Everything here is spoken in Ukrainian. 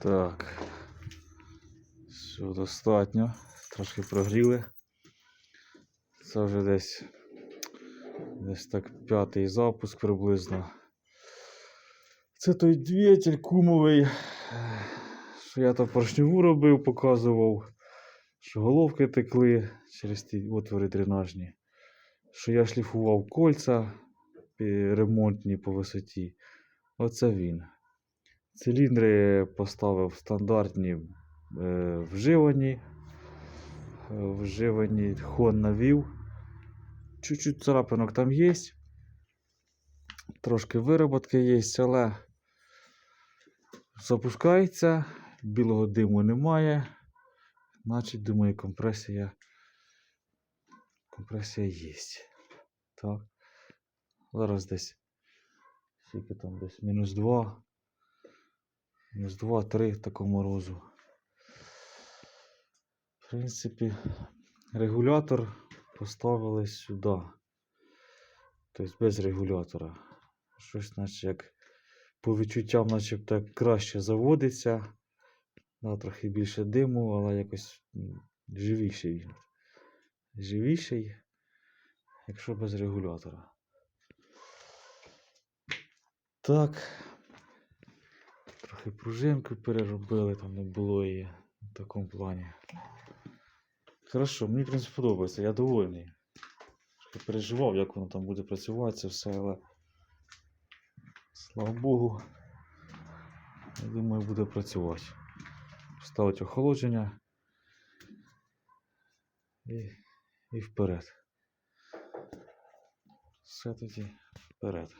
Так. Все достатньо. Трошки прогріли. Це вже десь десь так п'ятий запуск приблизно. Це той двигатель кумовий, що я там поршневу робив, показував, що головки текли через ті отвори дренажні, що я шліфував кольця ремонтні по висоті. Оце він. Циліндри поставив стандартні е, вживані. Вживані хон навів. Чуть-чуть царапинок там є. Трошки вироботки є, але запускається, білого диму немає. Значить, думаю, компресія. Компресія є. Так. Зараз десь. Скільки там десь? Мінус 2. Мінус 2, 3 такого морозу. В принципі, регулятор поставили сюди. Тобто без регулятора. Щось, наче як по відчуттям, начебто краще заводиться. Да, трохи більше диму, але якось живіший. Живіший, якщо без регулятора. Так. Трохи пружинку переробили, там не було її в такому плані. Хорошо, мені в принципі подобається, я довольний. Трохи переживав, як воно там буде працювати, це все, але слава Богу, я думаю, буде працювати. Ставити охолодження і, і вперед. Все тоді вперед.